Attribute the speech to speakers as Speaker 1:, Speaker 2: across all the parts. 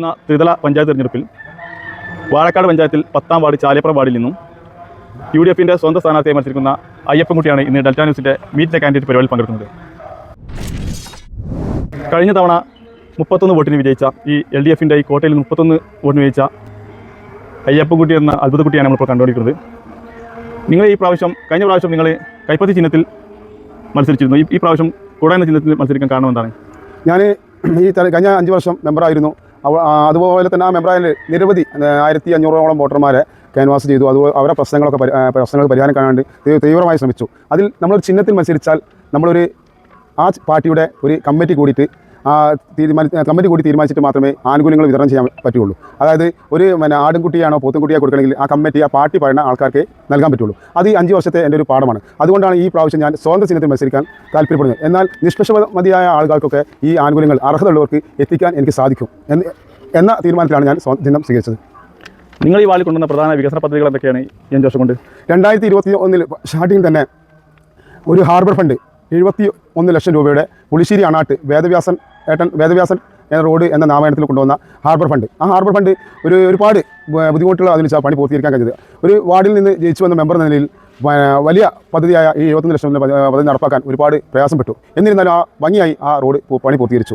Speaker 1: വരുന്ന ത്രിതല പഞ്ചായത്ത് തിരഞ്ഞെടുപ്പിൽ വാഴക്കാട് പഞ്ചായത്തിൽ പത്താം വാർഡ് ചാലിയപ്പുറം വാർഡിൽ നിന്നും യു ഡി എഫിന്റെ സ്വന്തം സ്ഥാനാർത്ഥിയെ മത്സരിക്കുന്ന അയ്യപ്പൻകുട്ടിയാണ് ഇന്ന് ഡെൽറ്റ ന്യൂസിന്റെ മീറ്റ് ദ കാൻഡിഡേറ്റ് പരിപാടിയിൽ പങ്കെടുക്കുന്നത്. കഴിഞ്ഞ തവണ മുപ്പത്തൊന്ന് വോട്ടിന് വിജയിച്ച ഈ എൽ ഡി എഫിന്റെ ഈ കോട്ടയിൽ മുപ്പത്തൊന്ന് വോട്ടിന് വിജയിച്ച അയ്യപ്പൻകുട്ടി എന്ന അത്ഭുതക്കുട്ടിയാണ് നമ്മളിപ്പോൾ കണ്ടുകൊണ്ടിരിക്കുന്നത്. നിങ്ങൾ ഈ പ്രാവശ്യം കഴിഞ്ഞ പ്രാവശ്യം നിങ്ങൾ കൈപ്പത്തി ചിഹ്നത്തിൽ മത്സരിച്ചിരുന്നു. ഈ പ്രാവശ്യം കൂടാ എന്ന ചിഹ്നത്തിൽ മത്സരിക്കാൻ കാരണം എന്താണ്?
Speaker 2: ഞാൻ ഈ കഴിഞ്ഞ അഞ്ച് വർഷം മെമ്പറായിരുന്നു അതുപോലെ തന്നെ ആ മെമ്പറായാൽ നിരവധി ആയിരത്തി അഞ്ഞൂറോളം വോട്ടർമാരെ ക്യാൻവാസ് ചെയ്തു. അത് അവരുടെ പ്രശ്നങ്ങളൊക്കെ പ്രശ്നങ്ങൾ പരിഹാരം കാണാണ്ട് തീവ്രമായി ശ്രമിച്ചു. അതിൽ നമ്മളൊരു ചിഹ്നത്തിൽ മത്സരിച്ചാൽ നമ്മളൊരു ആ പാർട്ടിയുടെ ഒരു കമ്മിറ്റി കൂടിയിട്ട് തീരുമാനി കമ്മിറ്റി കൂടി തീരുമാനിച്ചിട്ട് മാത്രമേ ആനുകൂല്യങ്ങൾ വിതരണം ചെയ്യാൻ പറ്റുള്ളൂ. അതായത് ഒരു പിന്നെ ആടുംകുട്ടിയാണോ പോത്തുംകുട്ടിയോ കൊടുക്കണമെങ്കിൽ ആ കമ്മിറ്റി ആ പാർട്ടി പറയുന്ന ആൾക്കാർക്ക് നൽകാൻ പറ്റുള്ളൂ. അത് ഈ അഞ്ച് വർഷത്തെ എന്റെ ഒരു പാഠമാണ്. അതുകൊണ്ടാണ് ഈ പ്രാവശ്യം ഞാൻ സ്വതന്ത്ര ചിഹ്നത്തിൽ മത്സരിക്കാൻ താല്പര്യപ്പെടുന്നത്. എന്നാൽ നിഷ്പക്ഷമതിയായ ആളുകൾക്കൊക്കെ ഈ ആനുകൂല്യങ്ങൾ അർഹതയുള്ളവർക്ക് എത്തിക്കാൻ എനിക്ക് സാധിക്കും എന്ന് എന്ന തീരുമാനത്തിലാണ് ഞാൻ സ്വന്തം ചിഹ്നം സ്വീകരിച്ചത്.
Speaker 1: നിങ്ങൾ ഈ വാളിൽ കൊണ്ടുവന്ന പ്രധാന വികസന പദ്ധതികൾ എന്തൊക്കെയാണ്? അഞ്ച് വർഷം കൊണ്ട്.
Speaker 2: രണ്ടായിരത്തി ഇരുപത്തി ഒന്നിൽ സ്റ്റാർട്ടിങ് തന്നെ ഒരു ഹാർബർ ഫണ്ട് എഴുപത്തി ഒന്ന് ലക്ഷം രൂപയുടെ പുളിശ്ശേരി അണാട്ട് വേദവ്യാസൻ ഏട്ടൻ വേദവ്യാസൻ റോഡ് എന്ന നാമായണത്തിൽ കൊണ്ടുവന്ന ഹാർബർ ഫണ്ട്. ആ ഹാർബർ ഫണ്ട് ഒരു ഒരുപാട് ബുദ്ധിമുട്ടുള്ള അതിന് ച- പണി പൂർത്തീകരിക്കാൻ കഴിഞ്ഞത്. ഒരു വാർഡിൽ നിന്ന് ജയിച്ചു വന്ന മെമ്പർ എന്ന നിലയിൽ വലിയ പദ്ധതിയായ ഈ എഴുപത്തൊന്ന് ലക്ഷം പദ്ധതി നടപ്പാക്കാൻ ഒരുപാട് പ്രയാസപ്പെട്ടു. എന്നിരുന്നാലും ആ ഭംഗിയായി ആ റോഡ് പണി പൂർത്തീകരിച്ചു.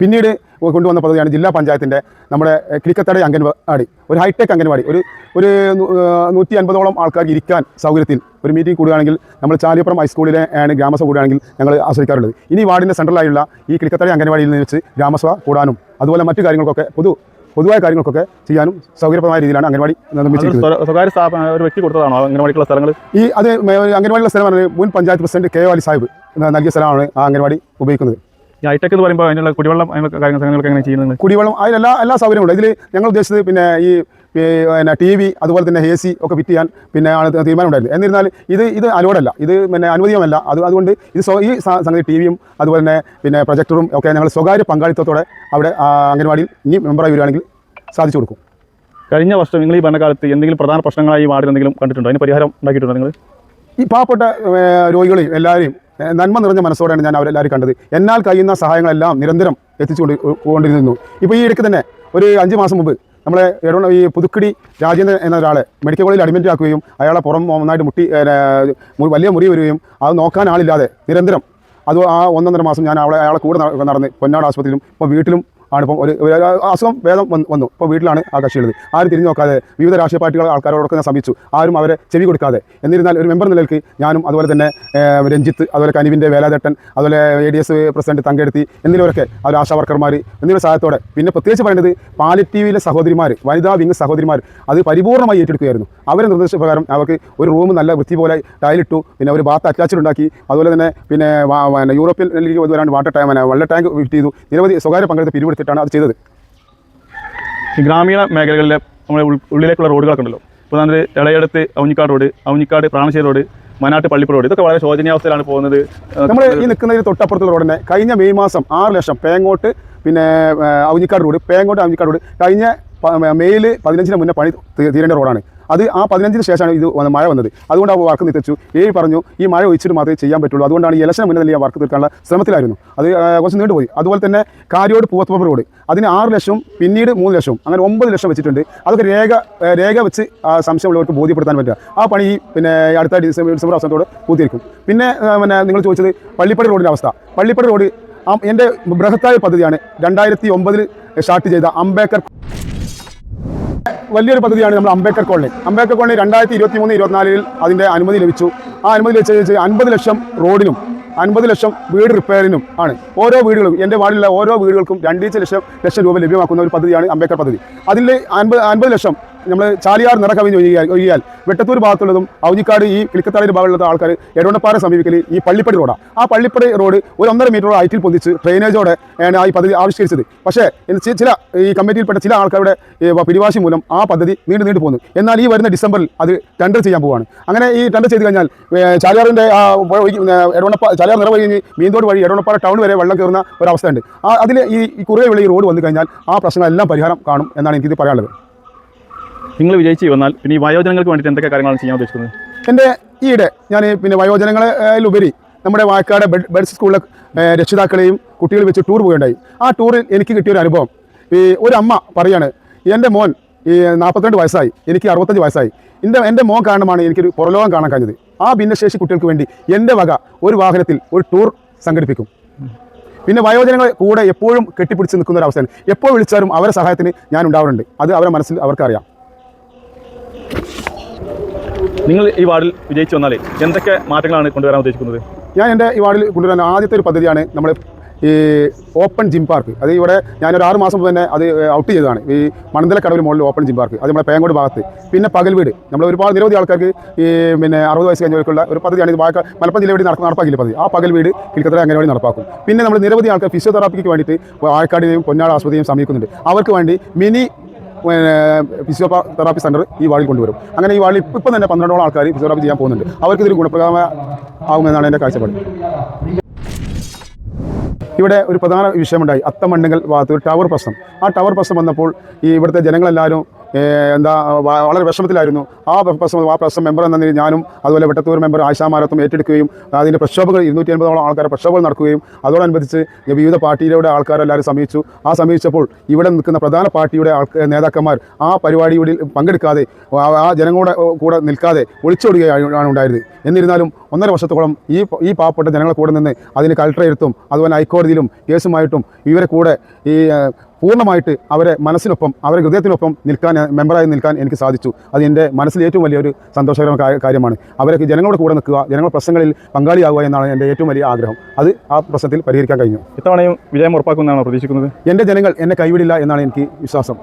Speaker 2: പിന്നീട് കൊണ്ടുവന്ന പദ്ധതിയാണ് ജില്ലാ പഞ്ചായത്തിന്റെ നമ്മുടെ കിളിക്കത്തട അംഗൻവാടി. ഒരു ഹൈടെക് അംഗൻവാടി. ഒരു ഒരു നൂറ്റി അൻപതോളം ആൾക്കാർക്ക് ഇരിക്കാൻ സൗകര്യത്തിൽ ഒരു മീറ്റിംഗ് കൂടുകയാണെങ്കിൽ നമ്മൾ ചാലിയപ്പുറം ഹൈസ്കൂളിലെ ആണ് ഗ്രാമസഭ കൂടുകയാണെങ്കിൽ ഞങ്ങൾ ആശ്രയിക്കാറുള്ളത് ഇനി വാർഡിന്റെ സെൻട്രലായുള്ള ഈ കിളിക്കത്തട അംഗൻവാടിയിൽ നിന്ന് വെച്ച് ഗ്രാമസഭ കൂടാനും അതുപോലെ മറ്റു കാര്യങ്ങൾക്കൊക്കെ പൊതു പൊതുവായ കാര്യങ്ങൾക്കൊക്കെ ചെയ്യാനും സൗകര്യപ്രദമായ രീതിയിലാണ് അംഗൻവാടി നിർമ്മിച്ചിരിക്കുന്നത്.
Speaker 1: സ്വകാര്യ സ്ഥാപനം ഒരു വ്യക്തി കൊടുത്തതാണോ അംഗൻവാടിക്കുള്ള സ്ഥലങ്ങൾ
Speaker 2: ഈ അത് അംഗൻവാടിയുള്ള സ്ഥലം മുൻ panchayat president K O Ali Sahib നൽകിയ സ്ഥലമാണ് ആ അംഗൻവാടി ഉപയോഗിക്കുന്നത്.
Speaker 1: ഈ ഹൈടെക് എന്ന് പറയുമ്പോൾ അതിനുള്ള കുടിവെള്ളം അതിനുള്ള കാര്യങ്ങൾ കാര്യങ്ങളൊക്കെ എങ്ങനെ ചെയ്യുന്നത്?
Speaker 2: കുടിവെള്ളം അതിലെല്ലാ എല്ലാ സൗകര്യങ്ങളും ഇതിൽ ഞങ്ങൾ ഉദ്ദേശിച്ചത് പിന്നെ ഈ പിന്നെ ടി വി അതുപോലെ തന്നെ എ സി ഒക്കെ ഫിറ്റ് ചെയ്യാൻ പിന്നെ ആണ് തീരുമാനം ഉണ്ടായിരുന്നത്. എന്നിരുന്നാൽ ഇത് ഇത് അലോഡല്ല ഇത് പിന്നെ അനുവദീയമല്ല. അത് അതുകൊണ്ട് ഇത് സ്വ- ഈ സംഗതി ടി വിയും അതുപോലെ തന്നെ പിന്നെ പ്രൊജക്ടറും ഒക്കെ ഞങ്ങൾ സ്വകാര്യ പങ്കാളിത്തത്തോടെ അവിടെ അംഗൻവാടിയിൽ ഇനി മെമ്പറായി വരികയാണെങ്കിൽ സാധിച്ചു കൊടുക്കും.
Speaker 1: കഴിഞ്ഞ വർഷം നിങ്ങൾ ഈ ഭരണകാലത്ത് എന്തെങ്കിലും പ്രധാന പ്രശ്നങ്ങളായി ഈ വാർഡിൽ എന്തെങ്കിലും കണ്ടിട്ടുണ്ടോ? അതിന് പരിഹാരം ഉണ്ടാക്കിയിട്ടുണ്ടോ നിങ്ങൾ?
Speaker 2: ഈ പാവപ്പെട്ട രോഗികളെയും എല്ലാവരെയും നന്മ നിറഞ്ഞ മനസ്സോടെയാണ് ഞാൻ അവരെല്ലാവരും കണ്ടത്. എന്നാൽ കഴിയുന്ന സഹായങ്ങളെല്ലാം നിരന്തരം എത്തിച്ചുകൊണ്ട് കൊണ്ടിരുന്നു. ഇപ്പോൾ ഈ ഇടയ്ക്ക് തന്നെ ഒരു അഞ്ച് മാസം മുമ്പ് നമ്മളെ എടവണ ഈ പുതുക്കിടി രാജേന്ദ്രൻ എന്ന ഒരാളെ മെഡിക്കൽ കോളേജിൽ അഡ്മിറ്റ് ആക്കുകയും അയാളെ പുറം നന്നായിട്ട് മുട്ടി വലിയ മുറി വരികയും അത് നോക്കാൻ ആളില്ലാതെ നിരന്തരം അത് ആ ഒന്നൊന്നര മാസം ഞാൻ അവളെ അയാളെ കൂടെ നട- നടന്ന് പൊന്നാട് ആശുപത്രിയിലും ഇപ്പോൾ വീട്ടിലും ആണ്. ഇപ്പം ഒരു അസുഖം വേദം വന്ന് ഇപ്പോൾ വീട്ടിലാണ് ആ കക്ഷിയുള്ളത്. ആരും തിരിഞ്ഞു നോക്കാതെ വിവിധ രാഷ്ട്രീയ പാർട്ടികൾ ആൾക്കാരോടൊക്കെ ഞാൻ സമീപിച്ചു ആരും അവരെ ചെവി കൊടുക്കാതെ. എന്നിരുന്നാൽ ഒരു മെമ്പർ നിലയ്ക്ക് ഞാനും അതുപോലെ തന്നെ രഞ്ജിത്ത് അതുപോലെ കനിവിന്റെ വേലാതട്ടൻ അതുപോലെ എ ഡി എസ് പ്രസിഡന്റ് തങ്കെടുത്തി എന്നിവരൊക്കെ അവർ ആശാവർക്കർമാർ എന്നിവരുടെ സഹായത്തോടെ. പിന്നെ പ്രത്യേകിച്ച് പറയുന്നത് പാലിറ്റീവിലെ സഹോദരിമാർ വനിതാ വിങ് സഹോദരിമാർ അത് പരിപൂർണമായി ഏറ്റെടുക്കുകയായിരുന്നു. അവരുടെ നിർദ്ദേശപ്രകാരം അവർക്ക് ഒരു റൂം നല്ല വൃത്തി പോലെ ടൈലിട്ടു പിന്നെ ഒരു ബാത്ത് അറ്റാച്ച്ഡ് ഉണ്ടാക്കി അതുപോലെ തന്നെ പിന്നെ യൂറോപ്യൻ ലീഗ് വാട്ടർ ടാങ്ക് വെള്ള ടാങ്ക് ഫിറ്റ് ചെയ്തു. നിരവധി സ്വകാര്യ പങ്കെടുത്ത് പിരിവെടുത്തിട്ടാണ് അത് ചെയ്തത്.
Speaker 1: ഈ ഗ്രാമീണ മേഖലകളിലെ നമ്മുടെ ഉള്ളിലേക്കുള്ള റോഡുകളൊക്കെ ഉണ്ടല്ലോ. ഇപ്പോൾ നമ്മൾ ഇളയടുത്ത് Avanjikkad road Avanjikkad Pranasseri road Manattu Pallippura road ഇതൊക്കെ വളരെ ശോചനീയാവസ്ഥയിലാണ് പോകുന്നത്.
Speaker 2: നമ്മൾ ഈ നിൽക്കുന്നതിന് തൊട്ടപ്പുറത്തുള്ള റോഡിനെ കഴിഞ്ഞ മെയ് മാസം ആറ് ലക്ഷം പേങ്ങോട്ട് പിന്നെ അവഞ്ഞിക്കാട് റോഡ് പേങ്ങോട്ട് അവഞ്ഞിക്കാട് റോഡ് കഴിഞ്ഞ മെയ്യിൽ പതിനഞ്ചിന് മുന്നേ പണി തീരേണ്ട റോഡാണ്. അത് ആ പതിനഞ്ചിന് ശേഷമാണ് ഇത് മഴ വന്നത്. അതുകൊണ്ട് ആ വർക്ക് നിർത്തിച്ചു ഏഴ് പറഞ്ഞു ഈ മഴ ഒഴിച്ചിട്ട് മാത്രമേ ചെയ്യാൻ പറ്റുള്ളൂ. അതുകൊണ്ടാണ് ഈ ഇലക്ഷൻ മുന്നിൽ ഈ വർക്ക് തീർക്കാനുള്ള ശ്രമത്തിലായിരുന്നു. അത് ആ, കുറച്ച് നീണ്ടുപോയി. അതുപോലെ തന്നെ കാര്യോട് പൂവത്തപ്പ റോഡ്. അതിന് ആറ് ലക്ഷവും പിന്നീട് മൂന്ന് ലക്ഷവും അങ്ങനെ ഒമ്പത് ലക്ഷം വെച്ചിട്ടുണ്ട്. അതൊക്കെ രേഖ രേഖ വെച്ച് ആ സംശയമുള്ളവർക്ക് ബോധ്യപ്പെടുത്താൻ പറ്റുക. ആ പണി പിന്നെ അടുത്ത ഡിസംബർ ഡിസംബർ അവസാനത്തോട് പൂർത്തിയിരിക്കും പിന്നെ ആ, പിന്നെ നിങ്ങൾ ചോദിച്ചത് പള്ളിപ്പടി റോഡിന്റെ അവസ്ഥ. പള്ളിപ്പടി റോഡ് ആ എന്റെ ബൃഹത്തായ പദ്ധതിയാണ് രണ്ടായിരത്തി ഒമ്പതിൽ സ്റ്റാർട്ട് ചെയ്ത അംബേദ്കർ വലിയൊരു പദ്ധതിയാണ് നമ്മൾ അംബേദ്കർ കോളനി. അംബേദ്കർ കോളനി രണ്ടായിരത്തി ഇരുപത്തി മൂന്ന് ഇരുപത്തിനാലിൽ അതിന്റെ അനുമതി ലഭിച്ചു. ആ അനുമതി ലഭിച്ചു അൻപത് ലക്ഷം റോഡിനും അൻപത് ലക്ഷം വീട് റിപ്പയറിനും ആണ്. ഓരോ വീടുകളും എന്റെ വാർഡിലുള്ള ഓരോ വീടുകൾക്കും രണ്ടീച്ച ലക്ഷം ലക്ഷം രൂപ ലഭ്യമാക്കുന്ന ഒരു പദ്ധതിയാണ് അംബേദ്കർ പദ്ധതി. അതിൽ അൻപത് അൻപത് ലക്ഷം നമ്മൾ ചാലിയാർ നിറകവിഞ്ഞ് ഒഴുകിയാൽ ഒഴുകിയാൽ വെട്ടത്തൂർ ഭാഗത്തുള്ളതും അവഞ്ഞിക്കാട് ഈ കിളിക്കത്താടിന്റെ ഭാഗത്തുള്ള ആൾക്കാർ എടവണ്ണപ്പാറ സമീപിക്കൽ ഈ പള്ളിപ്പടി റോഡാണ് ആ പള്ളിപ്പടി റോഡ് ഒരു ഒന്നര മീറ്റർ ഹൈറ്റിൽ പൊന്തിച്ച് ഡ്രെയിനേജോടെ ആണ് ഈ പദ്ധതി ആവിഷ്കരിച്ചത്. പക്ഷേ ചില ഈ കമ്മിറ്റിയിൽപ്പെട്ട ചില ആൾക്കാരുടെ പിടിവാശി മൂലം ആ പദ്ധതി നീണ്ടു നീണ്ടു പോകുന്നു എന്നാൽ ഈ വരുന്ന ഡിസംബറിൽ അത് ടെൻഡർ ചെയ്യാൻ പോവുകയാണ് അങ്ങനെ ഈ ടെൻഡർ ചെയ്ത് കഴിഞ്ഞാൽ ചാലിയാറിന്റെ ആ പുഴ എടവണ്ണപ്പ ചാലിയാർ നിറ കഴിഞ്ഞ് മീന്തോട് വഴി എടവണ്ണപ്പാറ ടൗൺ വരെ വെള്ളം കയറുന്ന ഒരവസ്ഥയുണ്ട് അതിൽ ഈ ഈ കുറുകെ വിളി റോഡ് വന്നു കഴിഞ്ഞാൽ ആ പ്രശ്നങ്ങളെല്ലാം പരിഹാരം കാണും എന്നാണ് എനിക്കിത് പറയാനുള്ളത്.
Speaker 1: നിങ്ങൾ വിജയിച്ച് വന്നാൽ പിന്നെ ഈ വയോജനങ്ങൾക്ക് വേണ്ടിയിട്ട് എന്തൊക്കെ കാര്യങ്ങളാണ് ചെയ്യാൻ ഉദ്ദേശിക്കുന്നത്?
Speaker 2: എന്റെ ഈയിടെ ഞാൻ പിന്നെ വയോജനങ്ങളിലുപരി നമ്മുടെ വായക്കാട് ബെഡ് ബെഡ്സ് സ്കൂളിലെ രക്ഷിതാക്കളെയും കുട്ടികൾ വെച്ച് ടൂർ പോവുകയുണ്ടായി ആ ടൂറിൽ എനിക്ക് കിട്ടിയ ഒരു അനുഭവം. ഈ ഒരു അമ്മ പറയാണ് എന്റെ മോൻ ഈ നാൽപ്പത്തിരണ്ട് വയസ്സായി എനിക്ക് അറുപത്തഞ്ച് വയസ്സായി. എന്റെ എന്റെ മോൻ കാരണമാണ് എനിക്കൊരു പുറലോകം കാണാൻ കഴിഞ്ഞത്. ആ ഭിന്നശേഷി കുട്ടികൾക്ക് വേണ്ടി എന്റെ വക ഒരു വാഹനത്തിൽ ഒരു ടൂർ സംഘടിപ്പിക്കും. പിന്നെ വയോജനങ്ങൾ കൂടെ എപ്പോഴും കെട്ടിപ്പിടിച്ച് നിൽക്കുന്ന ഒരു അവസ്ഥയാണ്. എപ്പോൾ വിളിച്ചാലും അവരെ സഹായത്തിന് ഞാൻ ഉണ്ടാവാറുണ്ട്. അത് അവരുടെ മനസ്സിൽ അവർക്കറിയാം.
Speaker 1: നിങ്ങൾ ഈ വാർഡിൽ വിജയിച്ചു വന്നാൽ എന്തൊക്കെ മാറ്റങ്ങളാണ് കൊണ്ടുവരാൻ ഉദ്ദേശിക്കുന്നത്?
Speaker 2: ഞാൻ എന്റെ ഈ വാർഡിൽ കൊണ്ടുവരാൻ ആദ്യത്തെ ഒരു പദ്ധതിയാണ് നമ്മൾ ഈ ഓപ്പൺ ജിം പാർക്ക്. അത് ഇവിടെ ഞാനൊരു ആറ് മാസം തന്നെ അത് ഔട്ട് ചെയ്തതാണ്. ഈ മണന്തലക്കടവിൽ മുകളിൽ ഓപ്പൺ ജിം പാർക്ക്. അത് നമ്മുടെ പേങ്ങോട് ഭാഗത്ത്. പിന്നെ പകൽ വീട്. നമ്മൾ ഒരുപാട് നിരവധി ആൾക്കാർക്ക് ഈ പിന്നെ അറുപത് വയസ്സ് കഴിഞ്ഞവർക്കുള്ള ഒരു പദ്ധതിയാണ്. ഇത് മലപ്പുറം ജില്ലയിൽ നട നടപ്പാക്കില്ല പദ്ധതി. ആ പകൽ വീട് കിൽക്കത്തറ അങ്ങനെ നടപ്പാക്കും. പിന്നെ നമ്മൾ നിരവധി ആൾക്കാർ ഫിസിയോതെറാപ്പിക്ക് വേണ്ടിയിട്ട് വാഴക്കാടിനെയും പൊന്നാട് ആശുപത്രിയും സമീപിക്കുന്നുണ്ട്. അവർക്ക് വേണ്ടി മിനി ഫിസിയോതെറാപ്പി സെന്റർ ഈ വാളിൽ കൊണ്ടുവരും. അങ്ങനെ ഈ വാളിൽ ഇപ്പം തന്നെ പന്ത്രണ്ടോളം ആൾക്കാർ ഫിസിയോതെറാപ്പി ചെയ്യാൻ പോകുന്നുണ്ട്. അവർക്ക് ഇതിൽ ഗുണപ്രദമായ ആകുമെന്നാണ് എന്റെ കാഴ്ചപ്പാട്. ഇവിടെ ഒരു പ്രധാന വിഷയമുണ്ടായി. അത്തമണ്ണുകൾ ഭാഗത്ത് ഒരു ടവർ പ്രശ്നം. ആ ടവർ പ്രശ്നം വന്നപ്പോൾ ഈ ഇവിടുത്തെ ജനങ്ങളെല്ലാവരും എന്താ വളരെ വിഷമത്തിലായിരുന്നു. ആ പ്രശ്നം ആ പ്രശ്നം മെമ്പർ എന്ന നിലയിൽ ഞാനും അതുപോലെ വെട്ടത്തൂർ മെമ്പർ ആശാമാരത്വം ഏറ്റെടുക്കുകയും അതിന്റെ പ്രക്ഷോഭങ്ങൾ ഇരുന്നൂറ്റി അൻപതോളം ആൾക്കാരെ പ്രക്ഷോഭങ്ങൾ നടക്കുകയും അതോടനുബന്ധിച്ച് വിവിധ പാർട്ടിയുടെ ആൾക്കാരെല്ലാവരും സമീപിച്ചു. ആ സമീപിച്ചപ്പോൾ ഇവിടെ നിൽക്കുന്ന പ്രധാന പാർട്ടിയുടെ നേതാക്കന്മാർ ആ പരിപാടിയിൽ പങ്കെടുക്കാതെ ആ- ജനങ്ങളുടെ കൂടെ നിൽക്കാതെ ഒളിച്ചോടുകയാണ് ഉണ്ടായത്. എന്നിരുന്നാലും ഒന്നര വർഷത്തോളം ഈ ഈ പാവപ്പെട്ട ജനങ്ങളെ കൂടെ നിന്ന് അതിന് കളക്ടറെടുത്തും അതുപോലെ ഹൈക്കോടതിയിലും കേസുമായിട്ടും ഇവരെ കൂടെ ഈ പൂർണമായിട്ട് അവരെ മനസ്സിനൊപ്പം അവരെ ഹൃദയത്തിനൊപ്പം നിൽക്കാൻ മെമ്പറായി നിൽക്കാൻ എനിക്ക് സാധിച്ചു. അത് എന്റെ മനസ്സിൽ ഏറ്റവും വലിയൊരു സന്തോഷകരമായ കാര്യമാണ്. അവരെ ജനങ്ങളുടെ കൂടെ നിൽക്കുക ജനങ്ങളുടെ പ്രശ്നങ്ങളിൽ പങ്കാളിയാവുക എന്നാണ് എന്റെ ഏറ്റവും വലിയ ആഗ്രഹം. അത് ആ പ്രശ്നത്തിൽ പരിഹരിക്കാൻ കഴിഞ്ഞു.
Speaker 1: ഇത്തവണയും വിജയം ഉറപ്പാക്കുമെന്നാണ് പ്രതീക്ഷിക്കുന്നത്?
Speaker 2: എന്റെ ജനങ്ങൾ എന്നെ കൈവിടില്ല എന്നാണ് എനിക്ക് വിശ്വാസം.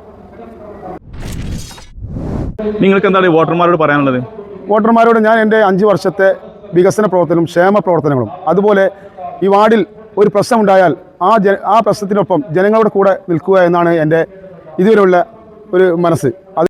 Speaker 1: നിങ്ങൾക്ക് എന്താണ് വോട്ടർമാരോട് പറയാനുള്ളത്?
Speaker 2: വോട്ടർമാരോട് ഞാൻ എന്റെ അഞ്ച് വർഷത്തെ വികസന പ്രവർത്തനവും ക്ഷേമ പ്രവർത്തനങ്ങളും അതുപോലെ ഈ വാർഡിൽ ഒരു പ്രശ്നമുണ്ടായാൽ ആ ജ ആ പ്രശ്നത്തിനൊപ്പം ജനങ്ങളുടെ കൂടെ നിൽക്കുക എന്നാണ് എന്റെ ഇതുവരെയുള്ള ഒരു മനസ്സ്.